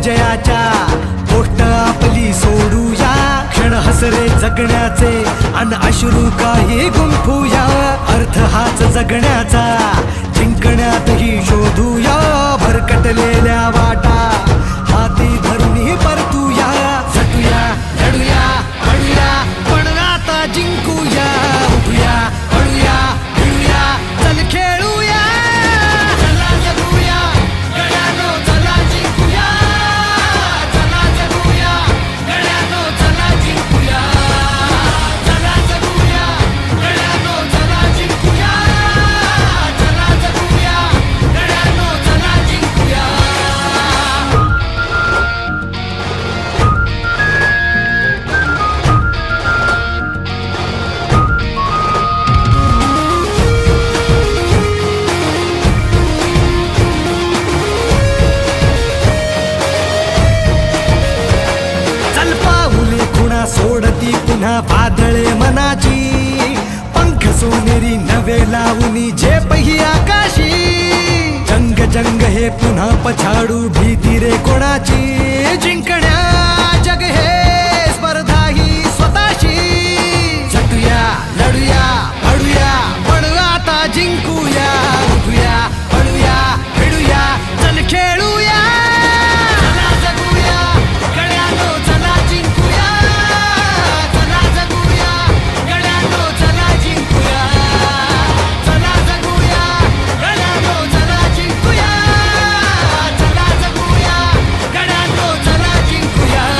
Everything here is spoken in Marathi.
विजयाच्या गोष्ट आपली सोडूया. क्षण हसरे जगण्याचे अन अश्रू काही गुंफूया. अर्थ हाच जगण्याचा जिंकण्यातही शोधूया. सोडती पुन्हा वादळे मनाची. पंख सोनेरी नवे लावणी झेपही आकाशी. जंग जंग हे पुन्हा पछाडू भीती रे कोणाची. जिंकण